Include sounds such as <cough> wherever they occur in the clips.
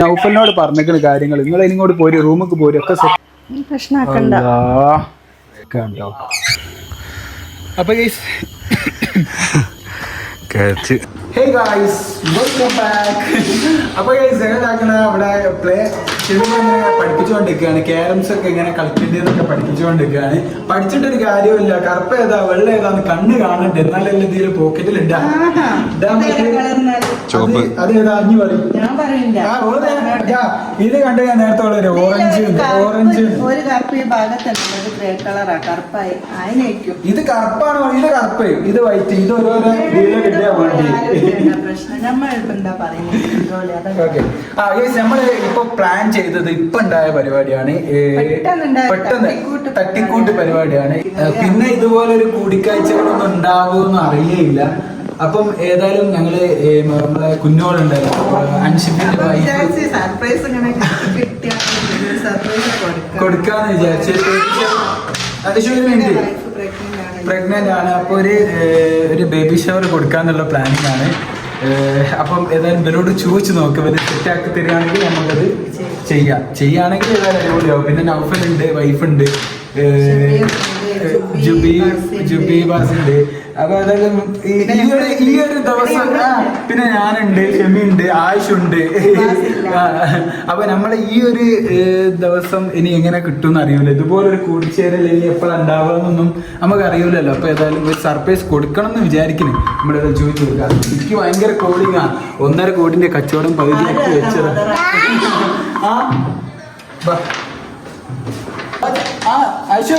നൗഫലിനോട് പറഞ്ഞിരിക്കുന്ന കാര്യങ്ങൾ നിങ്ങൾ ഇങ്ങോട്ട് പോര് റൂമിക്ക് പോര് ഒക്കെ. കണ്ടോ? അപ്പൊ ഗൈസ് കഴിച്ച് ഹേ ഗൈസ് വെൽക്കം ബാക്ക് അപ്പൊ ഗൈസ് ഞങ്ങളാക്കണ ഇവിടെ പ്ലേ ഇങ്ങനെ പഠിപ്പിച്ചുകൊണ്ടിരിക്കുകയാണ്. ക്യാരംസ് ഒക്കെ ഇങ്ങനെ കളിക്കേണ്ടതൊക്കെ പഠിപ്പിച്ചുകൊണ്ടിരിക്കുകയാണ്. പഠിച്ചിട്ടൊരു കാര്യമില്ല കറുപ്പ് ഏതാ വെള്ള ഏതാന്ന് കണ്ണ് കാണണ്ടേ. എന്നാലും രീതിയിൽ പോക്കറ്റിൽ ഇടാം. അതേതാ അഞ്ഞു പറയും. ഇത് കണ്ട് ഞാൻ നേരത്തെ ഉള്ള ഓറഞ്ച് ഓറഞ്ച് ഒരു കറുപ്പ് ഈ ഭാഗത്തുണ്ട് ഒരു ഗ്രേ കളറാ കറുപ്പായി. അതിനേക്കും ഇത് കറുപ്പാണോ ഇത് കറുപ്പ്. ഇത് വൈറ്റ് ഇത് ഓരോരോ ഇതിൽ കിട്ടിയാ വേണ്ടി പ്രശ്നം. നമ്മൾ എന്താ പറയുന്നത് ആ ഇപ്പൊ പ്ലാൻ ചെയ്തത് ഇപ്പൊ ഉണ്ടായ പരിപാടിയാണ് പെട്ടെന്ന് തട്ടിക്കൂട്ട് പരിപാടിയാണ്. പിന്നെ ഇതുപോലെ ഒരു കൂടിക്കാഴ്ചകളൊന്നും ഉണ്ടാവുമെന്ന് അറിയേയില്ല. അപ്പം ഏതായാലും ഞങ്ങൾ നമ്മളെ കുഞ്ഞോളുണ്ടായിരുന്നു അൻഷിപ്പിന്റെ കൊടുക്കാന്ന് വിചാരിച്ചു. വേണ്ടി പ്രഗ്നന്റ് ആണ്. അപ്പൊ അപ്പോൾ ഒരു ഒരു ബേബി ഷവർ കൊടുക്കാന്നുള്ള പ്ലാനിങ് ആണ്. അപ്പം ഏതായാലും ഇവരോട് ചോദിച്ചു നോക്ക്. ഇവർ സെറ്റാക്കി തരികയാണെങ്കിൽ നമുക്കത് ചെയ്യാം. ചെയ്യുകയാണെങ്കിൽ ഏതായാലും അടിപൊളിയാവും. പിന്നെ നൗഫൽ ഉണ്ട് വൈഫ് ഉണ്ട് ജുബി ജുബി ബാസ് ഉണ്ട് അപ്പൊ ഏതായാലും ഈ ഒരു ഈ ഒരു ദിവസം പിന്നെ ഞാനുണ്ട് ഷെമിയുണ്ട് ആയുഷുണ്ട്. അപ്പൊ നമ്മളെ ഈ ഒരു ദിവസം ഇനി എങ്ങനെ കിട്ടും അറിയൂല? ഇതുപോലൊരു കൂടിച്ചേരൽ ഇനി എപ്പോഴാണ് ഉണ്ടാവുകയെന്നൊന്നും നമുക്ക് അറിയൂലല്ലോ അപ്പൊ ഏതായാലും ഒരു സർപ്രൈസ് കൊടുക്കണം എന്ന് വിചാരിക്കുന്നു. നമ്മുടെ ചോദിച്ചു കൊടുക്കാം എനിക്ക് ഭയങ്കര കോളിംഗ് ആ. ഒന്നര കോടിന്റെ കച്ചവടം പകുതിയാക്കി വെച്ചത്. ആ. ആ ഐഷു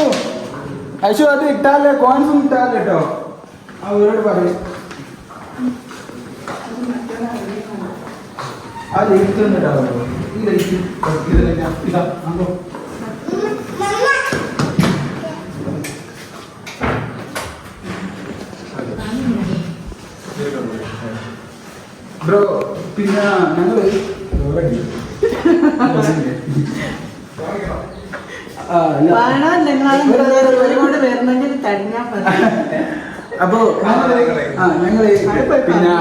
ഐഷു അത് ഇട്ടാലേ കോൺസും ഇട്ടാലേ കേട്ടോ ആ അവരോട് പറയും. ആ ലൈറ്റ് ഇടാമല്ലോ ഈ ലൈറ്റ് ഇതാ അങ്ങോ ബ്രോ പിന്നെ ഞങ്ങൾ ആ, അല്ല. വേണോ നിങ്ങൾ ഒരുപാട് വരുന്നെങ്കിൽ തടിഞ്ഞാ മതി. അപ്പോ ഞങ്ങൾ ആ ഞങ്ങൾ പിന്നെ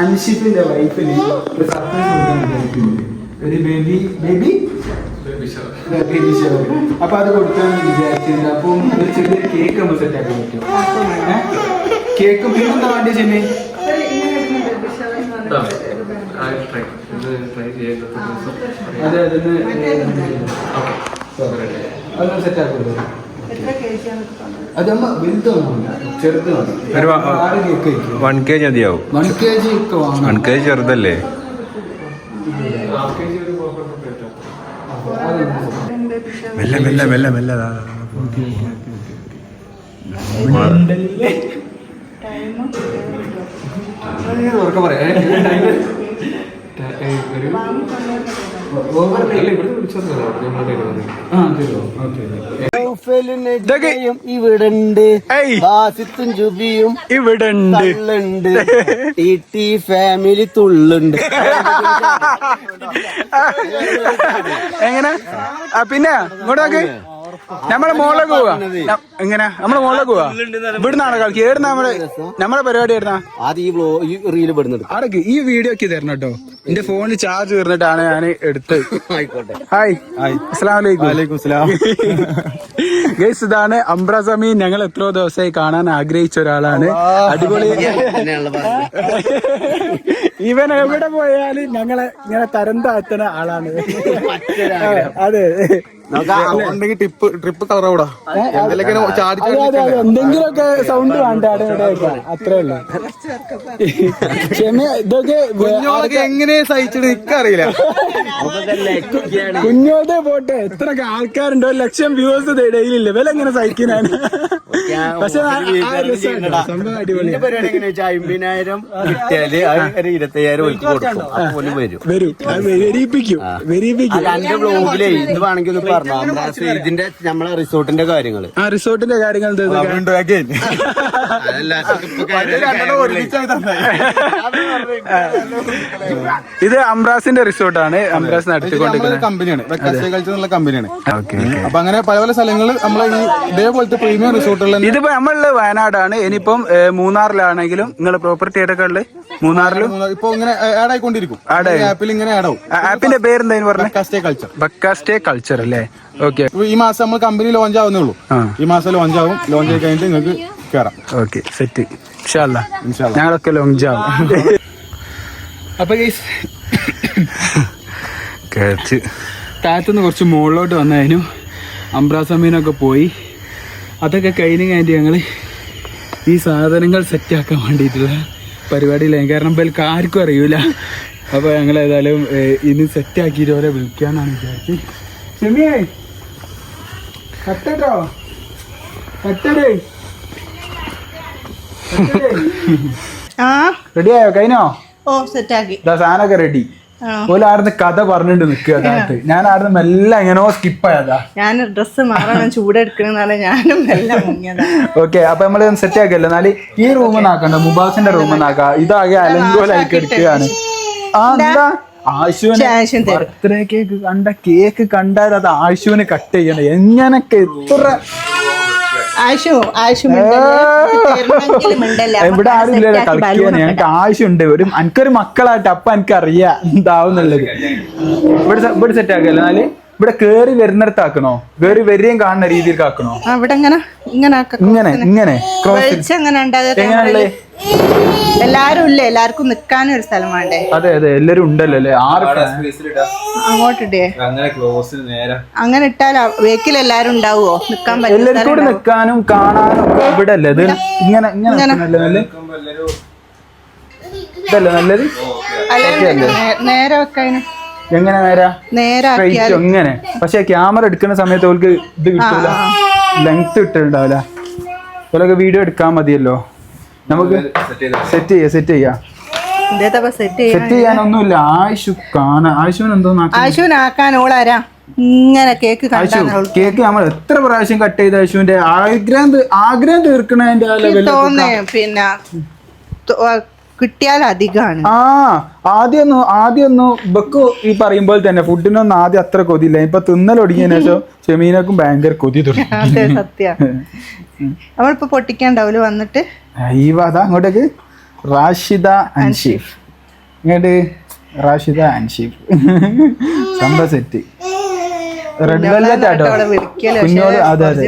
അൻഷിപ്പിന്റെ വൈഫിന് ഒരു സർപ്രൈസ് കൊടുക്കാൻ ഒരു ബേബി ബേബി? Baby shower. അപ്പൊ അത് കൊടുക്കാൻ വിചാരിച്ചിട്ടുണ്ട്. അപ്പം ഒരു ചെറിയ കേക്ക് നമ്മൾ സെറ്റ് ആക്കാൻ പറ്റും കേക്ക് പിന്നെന്താ വേണ്ടി ഒരു അതെ അതൊന്ന് അതൊന്ന് സെറ്റ് ആക്കുന്നത് എത്ര കേസിയാന്നൊക്കെ പറഞ്ഞു അതമ്മ വലുതൊന്നും ചെറുത് മതി. ഒരു ആറ് കേക്ക് വൺ കെ ജി മതിയാവും. വൺ കെ ജി ഒക്കെ വൺ വാങ്ങണം. കെ ജി ചെറുതല്ലേ? മെല്ലെ മെല്ലെ മെല്ലെ മെല്ലെ. ഇതൊക്കെ <laughs> ഇവിടുണ്ട്. ബാസിത്തും ജുബിയും ടി ടി ഫാമിലി തുള്ളുണ്ട്. എങ്ങനെ? പിന്നെ ഇങ്ങോട്ടേക്ക് നമ്മളെ മോളെ പോവാ. എങ്ങനെ നമ്മളെ മോളെ പോവാ. ഇവിടുന്നാണ് കളിക്ക്. ഏടുന്ന നമ്മളെ നമ്മളെ പരിപാടി ഏടുന്ന? ആദ്യം ഈ ബ്ലോ ഈ റീൽ പെടുന്നുണ്ട് അടക്ക് ഈ വീഡിയോ ഒക്കെ തരണം കേട്ടോ. എന്റെ ഫോണിൽ ചാർജ് തീർന്നിട്ടാണ് ഞാൻ എടുത്തത് ഹായ് ഹായ് അസ്സലാമു അലൈക്കും. ഗൈസ് <laughs> ഇതാണ് അംബ്രസമി ഞങ്ങൾ എത്രയോ ദിവസമായി കാണാൻ ആഗ്രഹിച്ച ഒരാളാണ്. അടിപൊളി. <laughs> <laughs> ഇവൻ എവിടെ പോയാലും ഞങ്ങളെ ഇങ്ങനെ തരം താഴ്ത്തണ ആളാണ് അതെ. ടിപ്പ് ട്രിപ്പ് എന്തെങ്കിലുമൊക്കെ സൗണ്ട് വേണ്ട അത്രേ ഉള്ളൂ. ക്ഷമ ഇതൊക്കെ കുഞ്ഞോളൊക്കെ എങ്ങനെ സഹിച്ചിട്ട് നിക്കറിയില്ല. കുഞ്ഞോടെ പോട്ടെ എത്ര ആൾക്കാരുണ്ടോ. ഒരു ലക്ഷം വ്യൂവേഴ്സ് ഡെയിലി ഇല്ല വില എങ്ങനെ സഹിക്കാനാണ് പക്ഷെ പരിപാടി എങ്ങനെ വെച്ചാൽ അമ്പതിനായിരം കിട്ടിയാൽ അത് ഒരു ഇരുപത്തയ്യായിരം ഒഴിച്ച് കൊടുക്കും. അതുപോലെ വരും. വരും. വെരിയിപ്പിക്കും വെരിയിപ്പിക്കും അല്ല എന്റെ ബ്ലോഗിലേ ഇത് വേണമെങ്കിൽ ഒന്ന് പറഞ്ഞു ഇതിന്റെ നമ്മളെ റിസോർട്ടിന്റെ കാര്യങ്ങൾ ആ റിസോർട്ടിന്റെ കാര്യങ്ങൾ ഇത് അംബ്രാസിന്റെ റിസോർട്ടാണ്. അംബ്രാസ് നടത്തിക്കൊണ്ടിരിക്കുന്നത്. കമ്പനിയാണ്. വെക്കാസ്റ്റേ കൾച്ചർ എന്നുള്ള കമ്പനിയാണ്. ഓക്കെ അപ്പൊ അങ്ങനെ പല പല സ്ഥലങ്ങൾ നമ്മളെ ഈ ഇതേപോലത്തെ പ്രീമിയം റിസോർട്ടുകളിൽ ഇതിപ്പോ നമ്മളുടെ വയനാടാണ്. ഇനിയിപ്പം മൂന്നാറിലാണെങ്കിലും നിങ്ങൾ പ്രോപ്പർട്ടി ഏതൊക്കെ ഉള്ളത്? മൂന്നാറിലും? ഇപ്പൊ ഇങ്ങനെ ആഡ് ആയിക്കൊണ്ടിരിക്കും. ആപ്പിൽ ഇങ്ങനെ ആഡ് ആവും. ആപ്പിന്റെ പേരെന്തായാലും പറഞ്ഞു? പറഞ്ഞാൽ കൾച്ചർ. ബക്കാസ്റ്റേ കൾച്ചർ അല്ലേ? ഓക്കെ ഈ മാസം നമ്മൾ കമ്പനി ലോഞ്ച് ആവുന്നേ ഉള്ളൂ ഈ മാസം ലോഞ്ച് ആവും. ലോഞ്ച് ആയി കഴിഞ്ഞിട്ട് നിങ്ങൾക്ക് കയറാം ഓക്കെ സെറ്റ് ഇൻഷാല്ല. ഞങ്ങളൊക്കെ ലോഞ്ച് ആവും. അപ്പൊ കേച്ച് താഴത്തുനിന്ന് കുറച്ച് മുകളിലോട്ട് വന്നതിനു അമ്പ്രാസമീനൊക്കെ പോയി. അതൊക്കെ കഴിഞ്ഞ് കഴിഞ്ഞിട്ട് ഞങ്ങൾ ഈ സാധനങ്ങൾ സെറ്റാക്കാൻ വേണ്ടിയിട്ടുള്ള പരിപാടിയിലായി കാരണം ഇപ്പം ആർക്കും അറിയൂല. അപ്പോൾ ഞങ്ങൾ ഏതായാലും ഇനി സെറ്റാക്കിയിട്ട് അവരെ വിളിക്കാമെന്നാണ് വിചാരിച്ചത് ക്ഷമിയേ കട്ടോ കട്ടടേ. ആ? റെഡിയായോ കഴിഞ്ഞോ? ഓ സെറ്റാക്കി സാധനമൊക്കെ റെഡി ഓൽ ആടുന്ന് കഥ പറഞ്ഞിട്ട് നിക്കുക ഞാൻ ആടുന്ന് മെല്ലെ എങ്ങനെയോ സ്കിപ്പ് ആയതാ ഞാൻ ഡ്രസ്സ് മാറണം ചൂടെടുക്കണെന്നാണ് ഞാനും എല്ലാം മുങ്ങിയതാ. ഓക്കെ അപ്പൊ നമ്മൾ സെറ്റ് ആക്കിയല്ലോ. എന്നാൽ ഈ റൂമിൽ നാക്കണ്ട മുബാസിന്റെ റൂമിൽ നാക്ക ഇതാകെ അലങ്കോലായി കെടുക്കുകയാണ്. ആ എന്താ? ആശുവിന് ബർത്ത്ഡേ കേക്ക് കണ്ട കേക്ക് കണ്ടാൽ അത് ആശുവിന് കട്ട് ചെയ്യണം. എങ്ങനൊക്കെ എത്ര ആശു ആശു ഇവിടെ ആരും ഇല്ലല്ലോ കളിക്കാൻ ഞങ്ങൾക്ക് ആവശ്യമുണ്ട് ഒരു എനിക്കൊരു മക്കളായിട്ട് അപ്പൊ എനിക്ക് അറിയാം എന്താവുന്നുള്ളത്. ഇവിടെ ഇവിടെ സെറ്റ് ആക്കല്ലോ എന്നാൽ ഇവിടെ കേറി വരുന്നിടത്ത് ആക്കണോ? കേറി വരികയും കാണുന്ന രീതിയിൽ ആക്കണോ? ഇവിടെ ഇങ്ങനെ ഇങ്ങനെ ഇങ്ങനെ ഇങ്ങനെ. ക്രോസ് വെളിച്ചം എങ്ങനെ എങ്ങനെയുള്ളേ എല്ലാരും ഇല്ലേ? എല്ലാവർക്കും നിക്കാനും ഒരു സ്ഥലം വേണ്ടേ? അതെ അതെ എല്ലാരും ഉണ്ടല്ലോ അല്ലേ? ആറ് fan. അങ്ങോട്ടിട്ടേ അങ്ങനെ ക്ലോസ് നേരെ. അങ്ങനെ ഇട്ടാൽ വേക്കിൽ എല്ലാരും ഉണ്ടാവുമോ നിക്കാൻ പറ്റും എല്ലാവർക്കും കൂടെ നിൽക്കാനും കാണാനും ഇവിടെ അല്ലേ ഇത് ഇങ്ങനെ. നല്ലത് ഇതല്ലേ നല്ലത്? നേരെ വെക്കാനും. എങ്ങനെ നേരാ? പക്ഷെ ക്യാമറ എടുക്കുന്ന സമയത്ത് അവർക്ക് ഇത് കിട്ടില്ല ലെങ്ത് കിട്ടുന്നുണ്ടാവില്ല അവരൊക്കെ വീഡിയോ എടുക്കാൻ മതിയല്ലോ. നമുക്ക് സെറ്റ് ചെയ്യാം സെറ്റ് ചെയ്യാം. സെറ്റ് ചെയ്യാനൊന്നുമില്ല ആയിഷു കാണാൻ ആയിഷുവിന് എന്തോ ആശുവിനാക്കാൻ ഓളാരാ ഇങ്ങനെ കേക്ക് കേക്ക് നമ്മൾ എത്ര പ്രാവശ്യം കട്ട് ചെയ്ത ആയിഷുവിന്റെ ആഗ്രഹം ആഗ്രഹം തീർക്കണതിന്റെ ആ ലെവലിൽ തോന്നേ പിന്നെ കിട്ടിയാൽ അധികമാണ് ആ ആദ്യമൊന്നും ആദ്യമൊന്നും ബക്ക് ഈ പറയുമ്പോൾ തന്നെ ഫുഡിനൊന്നും ആദ്യം അത്ര കൊതിയില്ല. ഇപ്പൊ തിന്നലൊടുങ്ങിയതിനു ശേഷം ചെമീനക്കും ഭയങ്കര കൊതി തുടങ്ങി. സത്യ. നമ്മളിപ്പോ പൊട്ടിക്കാണ്ടാവൂൽ വന്നിട്ട്? ഈ വാദ അങ്ങോട്ടേക്ക് റാഷിദ അൻഷീഫ് ഇങ്ങോട്ട്. റാഷിദ അൻഷീഫ് സംഭവ സെറ്റ്. റെഡ് വെൽവെറ്റ് ആട്ടോ. കുഞ്ഞോട് അതെ അതെ.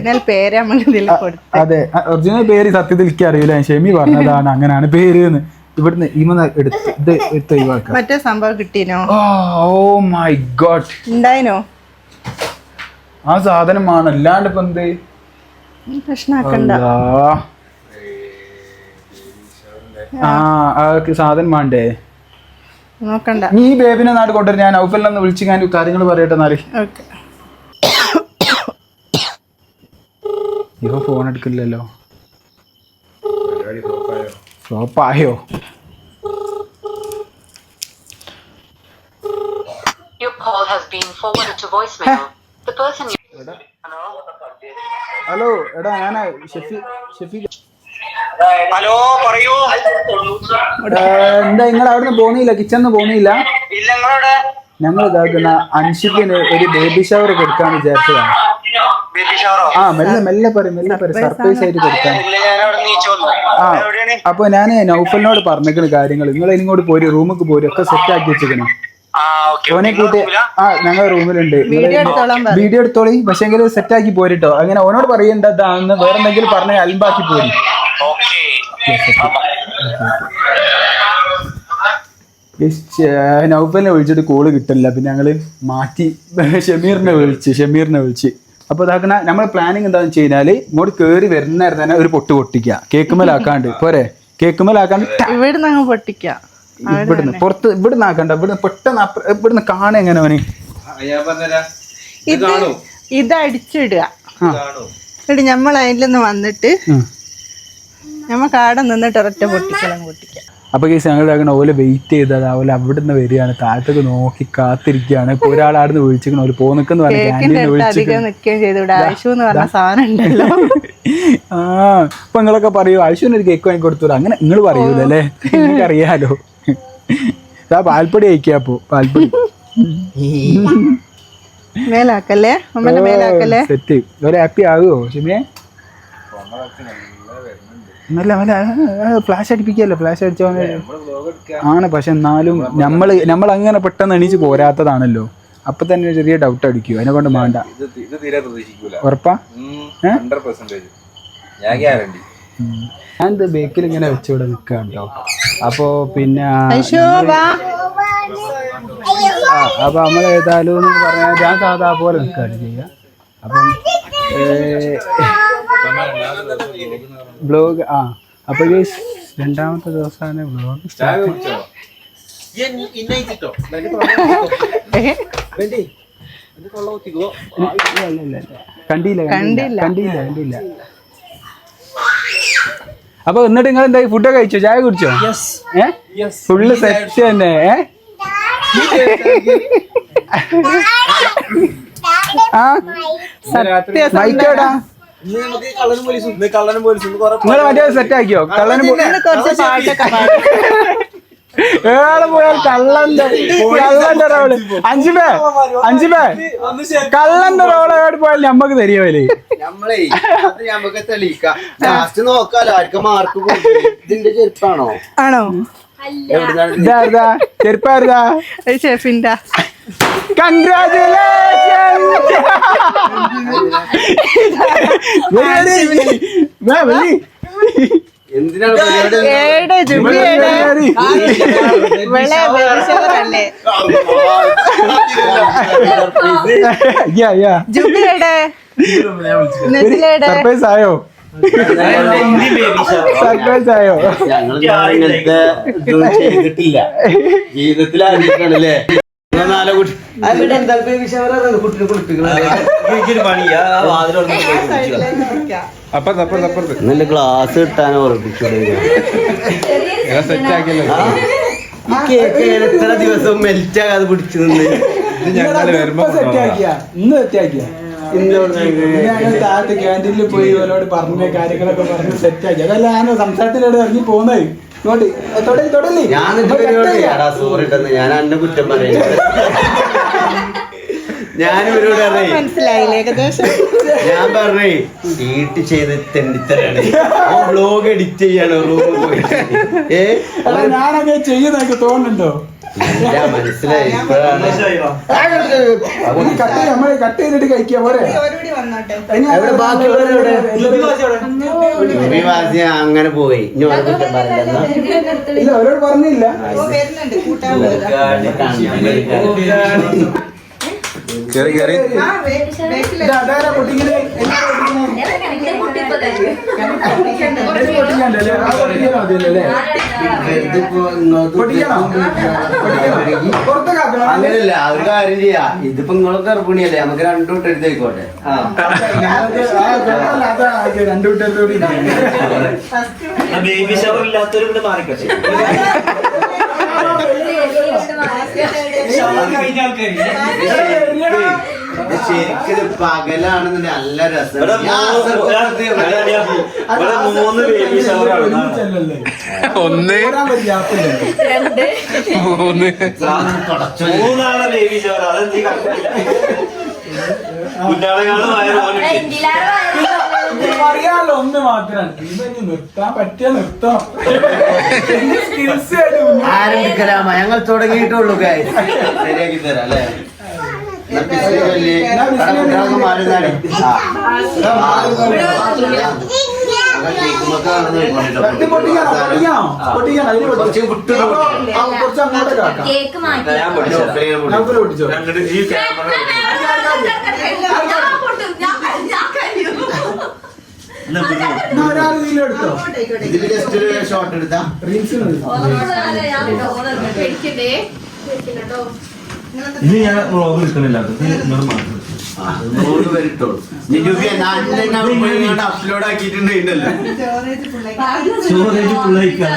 അതെ. ഒറിജിനൽ പേര് സത്യത്തിൽ എനിക്ക് അറിയില്ല ഷെമി പറഞ്ഞതാണ് അങ്ങനെയാണ് പേര് എന്ന്. ഇവിടുന്ന് ഇമന്ന് എടുത്ത് ഇത് എടുത്ത് ഒഴിവാക്കാം. മറ്റേ സംഭവം കിട്ടീനോ? Oh my God. ഉണ്ടായിനോ? ആ സാധനമാണ് അല്ലാണ്ട് ഇപ്പൊ എന്ത്? പ്രശ്നമാക്കണ്ട. സാധനം വേണ്ടേ? നോക്കണ്ട. നീ ബേബിനെ നാട് കൊണ്ടുവരും ഞാൻ ഔഫലിനൊന്ന് വിളിച്ച് ഞാൻ കാര്യങ്ങൾ പറയട്ടെ എന്നാൽ. ഇപ്പൊ ഇവ ഫോൺ എടുക്കില്ലല്ലോ. ഫ്ലോപ്പായോ? ഹലോ എടാ ഞാനാ ഷെഫി ഷെഫി ഹലോ പറയൂ. എന്താ നിങ്ങൾ അവിടുന്ന് പോന്നില്ല കിച്ചണിന്ന് പോന്നില്ല ഞങ്ങൾ ഇതാക്കുന്ന അൻഷിക്കിന് ഒരു ബേബി ഷവർ കൊടുക്കാൻ വിചാരിച്ചതാണ്. ആ മെല്ലെ മെല്ലെ പറയും മെല്ലെ പറയും സർപ്രൈസ് ആയിട്ട് കൊടുക്കാൻ ആ അപ്പൊ ഞാൻ നൗഫലിനോട് പറഞ്ഞേക്കണ കാര്യങ്ങൾ നിങ്ങൾ ഇങ്ങോട്ട് പോര് റൂമിക്ക് പോരും ഒക്കെ സെറ്റ് ആക്കി വെച്ചിരിക്കണം ഓനെ കൂട്ടി ആ ഞങ്ങൾ റൂമിലുണ്ട്. വീഡിയോ എടുത്തോളി. പക്ഷെ എങ്കിലും സെറ്റ് ആക്കി പോരിട്ടോ അങ്ങനെ ഓനോട് പറയേണ്ടതാണെന്ന് വേറെ എന്തെങ്കിലും പറഞ്ഞ അൽബാക്കി പോരി. ഓക്കെ നൗഫലിനെ വിളിച്ചിട്ട് കോൾ കിട്ടില്ല പിന്നെ ഞങ്ങൾ മാറ്റി <laughs> ഷമീറിനെ വിളിച്ച് ഷമീറിനെ വിളിച്ച്. അപ്പൊ ഇതാക്കണ നമ്മളെ പ്ലാനിങ് എന്താണെന്ന് വെച്ച് കഴിഞ്ഞാൽ ഇങ്ങോട്ട് കേറി വരുന്ന തന്നെ ഒരു പൊട്ട് പൊട്ടിക്കുക കേക്കുമലാക്കാണ്ട്. <laughs> പോരെ? കേക്കുമലാക്കാണ്ട് ഇവിടുന്ന് അങ്ങ് പൊട്ടിക്കാം. ഇവിടുന്ന് പുറത്ത് ഇവിടുന്ന് ആക്കണ്ട. ഇവിടുന്ന് പെട്ടെന്ന് ഇവിടുന്ന് കാണുക എങ്ങനെ അവന്? ഇത് ഇത് അടിച്ചിടുക. നമ്മൾ അതിൽ നിന്ന് വന്നിട്ട്. നമുക്ക് അവിടെ നിന്നിട്ട് ഒരൊറ്റ പൊട്ടിക്കലും പൊട്ടിക്കാം. അപ്പൊ കേസ് ഞങ്ങൾ ഇതാക്കണ ഓലെ വെയിറ്റ് ചെയ്തത്. അതുപോലെ നിന്ന് വരികയാണ്. താഴത്തേക്ക് നോക്കി കാത്തിരിക്കുകയാണ്. ഇപ്പൊ ഒരാൾ ആടുന്ന് വിളിച്ചിരിക്കണ ഒരു പോന്നിക്കെന്ന് പറഞ്ഞ കേക്കിന്റെ ക്യാന്റീനിൽ അടുത്ത് വിളിച്ചിട്ട് അധികം നിൽക്കുകയും ചെയ്തു. ഇവിടെ ആശു എന്ന് പറഞ്ഞ സാധനം ഉണ്ടല്ലോ. <laughs> ആ ഇപ്പൊ നിങ്ങളൊക്കെ പറയൂ. ആവശ്യം ഒരു കേക്ക് വാങ്ങി കൊടുത്തു അങ്ങനെ നിങ്ങൾ പറയൂലല്ലേ നിങ്ങൾക്ക് അറിയാലോ. <laughs> ഇതാ പാൽപ്പൊടി അയക്കുക അപ്പോ പാൽപ്പൊടി. <laughs> മേലാക്കല്ലേ? സെറ്റ് ഒരു ഹാപ്പി ആകുമോ ഷിമിയെ? നല്ല നല്ല ഫ്ലാഷ് അടിപ്പിക്കല്ലോ ഫ്ലാഷ് അടിച്ചോ ആണ് പക്ഷെ എന്നാലും നമ്മൾ നമ്മൾ അങ്ങനെ പെട്ടെന്ന് എണീച്ച് പോരാത്തതാണല്ലോ. അപ്പൊ തന്നെ ചെറിയ ഡൗട്ട് അടിക്കും. അതിനെ കൊണ്ട് മാണ്ട. ഇത് തീരെ പ്രതീക്ഷിക്കൂല. ഉറപ്പാ? ഞാൻ ഗ്യാരണ്ടി ഞാൻ ഇത് ബേക്കിൽ ഇങ്ങനെ വെച്ചിവിടെ നിൽക്കാം കേട്ടോ അപ്പോ പിന്നെ ഐശോ വാ ആ അപ്പൊ നമ്മൾ ഏതായാലും പറഞ്ഞാൽ ഞാൻ സാധാ പോലെ നിൽക്കുകയാണ് ചെയ്യുക അപ്പം ബ്ലോഗ് ആ. അപ്പൊ ഈ രണ്ടാമത്തെ ദിവസമാണ് ബ്ലോഗ് സ്റ്റാർട്ട് കണ്ടില്ല കണ്ടില്ല കണ്ടില്ല. കണ്ടില്ല അപ്പൊ എന്നിട്ട് നിങ്ങൾ എന്തായി? ഫുഡൊക്കെ കഴിച്ചോ? ചായ കുടിച്ചോ? ഏ? ഫുള്ള് സെറ്റ് തന്നെ ഏ? ആ? മൈക്കോടാ. കള്ളനും പോലീസും കുറെ നിങ്ങൾ മറ്റേ സെറ്റ് ആക്കിയോ? കള്ളന് പോയാൽ കള്ളന്റെ കള്ളന്റെ റോൾ അഞ്ചുപേ അഞ്ചുപേ കള്ളന്റെ റോൾ എവിടെ പോയാൽ നമ്മക്ക് തരുമല്ലേ നമ്മളേ അത് നമുക്ക് തെളിയിക്കാം. ലാസ്റ്റ് നോക്കാലോ ആർക്ക് മാർക്ക് കൊടുക്കും ഇതിന്റെ ചെരുപ്പാണോ? ആണോ? ചെരുപ്പായിരുതാ ഷെഫിന്റെ. കൺഗ്രാചുലേഷൻ? ഏടെ ജുബി ഏടെ ഇവളെ വെളിച്ചവരല്ലേ? ജുബി ഏടെ നെസിലേടെ സർപ്രൈസ് ആയോ? സർപ്രൈസ് ആയോ? ഞങ്ങൾ ഇങ്ങനത്തെ ചെയ്തിട്ടില്ല. ജീവിതത്തിൽ നല്ല ഗ്ലാസ് കിട്ടാൻ ഉറപ്പിച്ചു ഈ കേക്ക് എത്ര ദിവസം മെൽറ്റ് ആകാതെ പിടിച്ചു നിന്ന്. ഇത് സെറ്റ് ആക്കിയ? ഇന്ന് സെറ്റ് ആക്കിയ? ഞങ്ങൾ താഴത്ത് ക്യാന്റീനിൽ പോയി ഓരോട് പറഞ്ഞ കാര്യങ്ങളൊക്കെ പറഞ്ഞ് സെറ്റ് ആക്കി. അതല്ല ഞാൻ സംസാരത്തിലൂടെ ഇറങ്ങി പോകുന്നത് ഞാൻ എടാ സോറി ഞാൻ അന്നെ കുറ്റം പറയുന്നത് ഞാൻ ഇവരോട് പറഞ്ഞേ മനസ്സിലായില്ലേ ഏകദേശം? ഞാൻ പറഞ്ഞേ ഷീട്ട് ചെയ്ത് തെണ്ടിത്തരാണ്. ബ്ലോഗ് എഡിറ്റ് ചെയ്യാണ് റൂമിൽ പോയിട്ട് ഏ? ഞാനങ്ങനെ ചെയ്യുന്നതൊക്കെ തോന്നുന്നുണ്ടോ? ഇല്ല, മനസ്സിലായി. ഇപ്പോഴാണ് കട്ട് നമ്മൾ കട്ട് ചെയ്തിട്ട് കഴിക്കുക പോരെ. എവിടെ ഭൂമിവാസി അങ്ങനെ പോയി. ഇനി ഓരോ കുറ്റം പറയില്ലെന്നാ ഇല്ല അവരോട് പറഞ്ഞില്ല. കേറി പൊട്ടിക്കണ്ടല്ലേ? ആ അവർ? അങ്ങനെയല്ല ഒരു കാര്യം ചെയ്യാ ഇതിപ്പോ നിങ്ങളെ ഗർഭിണിയല്ലേ നമുക്ക് രണ്ടു വിട്ട് എടുത്തേക്കോട്ടെ രണ്ടു കൂട്ടരോട് ബേബി ഷവർ ഇല്ലാത്തവരും ഇവിടെ മാറിക്കട്ടെ കഴിഞ്ഞ ഇത് ശരിക്കും പകലാണെന്നുണ്ടെങ്കിൽ നല്ല രസം. ഒന്ന്. മൂന്ന് ബേബി ഷവർ അതെന്തീ വയറ് അറിയാലോ ഒന്ന് മാത്രമാണ് ഇവന് നിർത്താൻ പറ്റിയ നിർത്തം ആരംഭിക്കലാമ ഞങ്ങൾ തുടങ്ങിയിട്ടുള്ളൂ കാര്യം ശരിയാക്കി തരാം അല്ലേ? എന്നാ ബിസ്മില്ലാ അല്ലേ? എടാ, കുട്ടികളൊക്കെ മാറി നിന്നാടി. ആ. ആ. ഞങ്ങൾ കേക്കുമൊക്കെ നടന്ന് പോയിട്ടോ. പൊട്ടിക്കണോ പൊട്ടിക്കണോ പൊട്ടിക്കണോ അതിന് കുറച്ച് വിട്ടു അപ്പൊ, കുറച്ച് അങ്ങോട്ടേക്ക് ആക്കാം കേക്ക് മാറ്റി ഞാൻ ഒരു പഠിച്ചതാ. ഒപ്പനയെ കൂടി. നമുക്ക് പൊട്ടിച്ചോ ഞങ്ങളുടെ ഈ ക്യാമറ എന്നാ പിന്നെ എന്നാ ഒരാൾ ഇതിലെടുത്തോ ഇതിൽ ജസ്റ്റ് ഒരു ഷോട്ട് എടുത്താ റീൽസിന് ഇനി ഞാൻ വ്ളോഗ് എടുക്കണില്ല. അത് നിങ്ങൾ നൂറ് നിരൂപിയ അവിടെ പോയി അപ്ലോഡ് ആക്കിയിട്ടുണ്ടല്ലോ സ്റ്റോറേജ് ഫുള്ളായി സ്റ്റോറേജ് ഫുള്ളായിക്കാ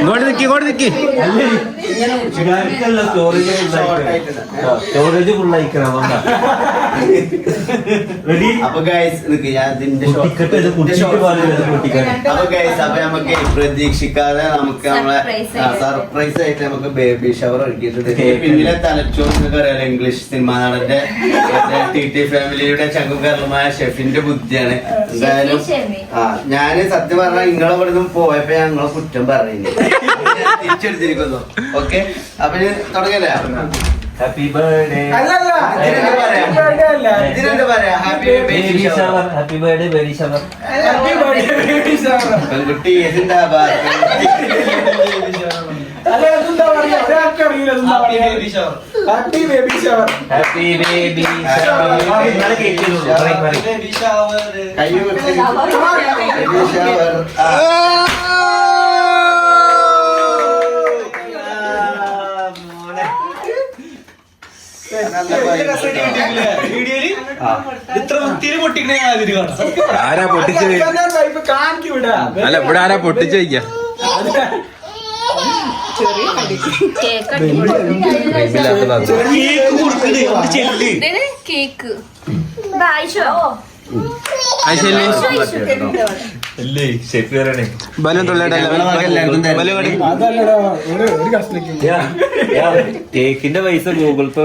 ഇങ്ങോട്ട് നിക്കി ഇങ്ങോട്ട് നിക്കി. സ്റ്റോറേജ് സ്റ്റോറേജ് ഫുള്ളായിക്കണം റെഡി അപ്പൊ ഗൈസ് നിക്ക് ഞാൻ ഇതിന്റെ അപ്പൊ ഗൈസ് അപ്പൊ നമുക്ക് പ്രതീക്ഷിക്കാതെ നമുക്ക് നമ്മളെ സർപ്രൈസ് ആയിട്ട്. നമുക്ക് ബേബി ഷവർ ഒരുക്കിയിട്ടുണ്ട്. പിന്നിലെ തലച്ചോറ് നിങ്ങൾക്ക് അറിയാലോ ഇംഗ്ലീഷ് സിനിമ നടന്റെ <laughs> ടി ടി ഫാമിലിയുടെ ചങ്കുകാരനുമായ ഷെഫിന്റെ ബുദ്ധിയാണ്. എന്തായാലും ആ ഞാൻ സത്യം പറഞ്ഞാൽ നിങ്ങളെ ഇവിടെ നിന്നും പോയപ്പോ ഞങ്ങളെ കുറ്റം പറയുന്നു തിരിച്ചെടുത്തിരിക്കുന്നു. ഓക്കെ? അപ്പൊ ഞാൻ തുടങ്ങല്ലേ? ഹാപ്പി ബർത്ത്ഡേ അല്ലല്ല ഇതിനെന്താ പറയാ? birthday അല്ല. ഇതിനെന്താ പറയാ? Happy birthday baby shower. പെൺകുട്ടി ഏതിന്റെ അല്ല, ഇതെന്താ പറയാ? ഒരാൾക്ക് അറിയില്ല ഇതെന്താ പറയാ. Happy baby shower. Happy baby shower നിങ്ങളെ കേൾക്കുന്നുള്ളൂ പറയും പറയും. കൈ വെച്ച് ബേബി ഷവർ ആരാ പൊട്ടിച്ച്. അല്ല ഇവിടെ. ആരാ പൊട്ടിച്ചു വയ്ക്ക കേക്ക്. കേക്കിന്റെ പൈസ ഗൂഗിൾ പേ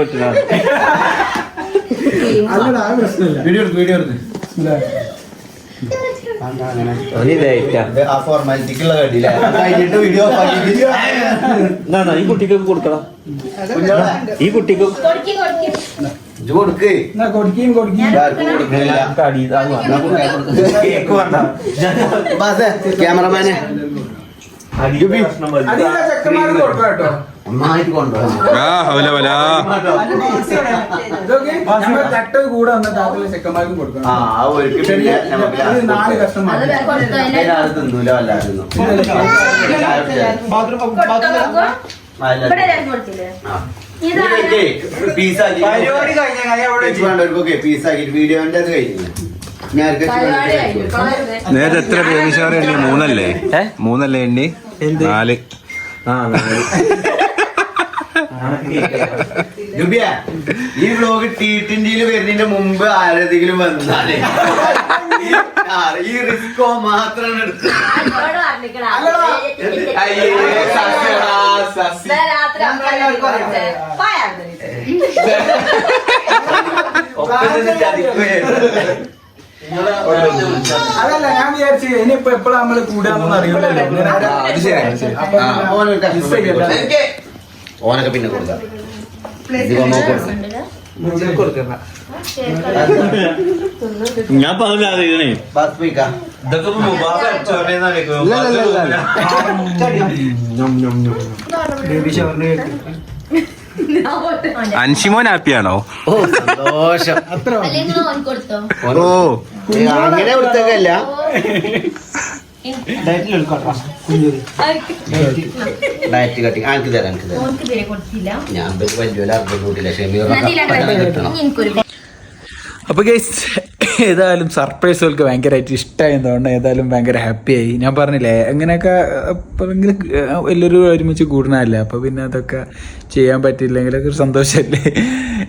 പ്രശ്നമില്ല. വീഡിയോ എടുത്ത് വീഡിയോ ഈ കുട്ടിക്ക് കൊടുക്കണം. ഈ കുട്ടിക്ക് ക്യാമറമാനെ. അടിയുടെ പ്രശ്നം കൊണ്ടുപോകാം ആ ചട്ട കൂടെ ചെക്കന്മാർക്കും കൊടുക്കണം. പിന്നെ നാല് തിന്നൂല വീഡിയോന്റെ അത് കഴിഞ്ഞു. നേരത്തെ എത്ര ബേബി ഷവർ എണ്ണി മൂന്നല്ലേ മൂന്നല്ലേ എണ്ണി? നാല്. ആ നാല്. ഈ വ്ലോഗ് ടീറ്റിന്റിയിൽ വരുന്നതിന്റെ മുമ്പ് ആരെങ്കിലും വന്നാലേ ഈ- റിസ്കോ മാത്രമാണ് എടുത്തത്. അതല്ല ഞാൻ വിചാരിച്ചു ഇനിയിപ്പോ എപ്പോഴാ നമ്മൾ കൂടാന്നൊന്നും അറിയില്ലല്ലോ ഓനൊക്കെ പിന്നെ കൊടുക്കാം. ഞാൻ പറഞ്ഞേ അൻഷിമോൻ ഹാപ്പിയാണോ? ഓ സന്തോഷം. കൊടുത്തോ ഓ. അങ്ങനെ കൊടുത്തേക്കല്ല ഡയറ്റ് കട്ടിങ് ആർക്ക് തരാം എനിക്ക് തരാം. ഞാൻ വലിയ അർദ്ധം കൂട്ടില്ല. ഷെമീർ കിട്ടണം. അപ്പൊ ഗൈസ് ഏതായാലും സർപ്രൈസ് അവർക്ക് ഭയങ്കരമായിട്ട് ഇഷ്ടമായി തോന്നുന്നു ഏതായാലും ഭയങ്കര ഹാപ്പിയായി ഞാൻ പറഞ്ഞില്ലേ അങ്ങനെയൊക്കെ ഭയങ്കര എല്ലാവരും ഒരുമിച്ച് കൂടണമല്ലേ അപ്പോൾ പിന്നെ അതൊക്കെ ചെയ്യാൻ പറ്റിയില്ലെങ്കിലൊക്കെ ഒരു സന്തോഷമല്ലേ?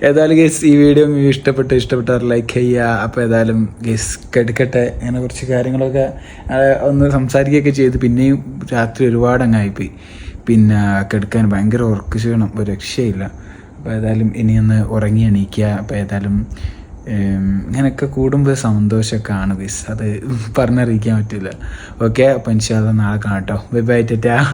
ഏതായാലും ഗൈസ് ഈ വീഡിയോ ഇഷ്ടപ്പെട്ട് ഇഷ്ടപ്പെട്ടാൽ ലൈക്ക് ചെയ്യുക. അപ്പോൾ ഏതായാലും ഗൈസ് കെടുക്കട്ടെ. അങ്ങനെ കുറച്ച് കാര്യങ്ങളൊക്കെ ഒന്ന് സംസാരിക്കുകയൊക്കെ ചെയ്ത്. പിന്നെയും രാത്രി ഒരുപാട് അങ്ങായിപ്പോയി പിന്നെ കെടുക്കാൻ ഭയങ്കര ഉറക്ക് ചെയ്യണം ഒരു രക്ഷയില്ല. അപ്പോൾ ഏതായാലും ഇനി ഒന്ന് ഉറങ്ങി എണീക്കുക. അപ്പോൾ ഏതായാലും ഇങ്ങനെയൊക്കെ കൂടുമ്പോൾ സന്തോഷമൊക്കെ ബിസ് അത് പറഞ്ഞറിയിക്കാൻ പറ്റില്ല ഓക്കെ അപ്പം ഇൻഷാല്ല നാളെ കാണട്ടോ. Bye bye tata.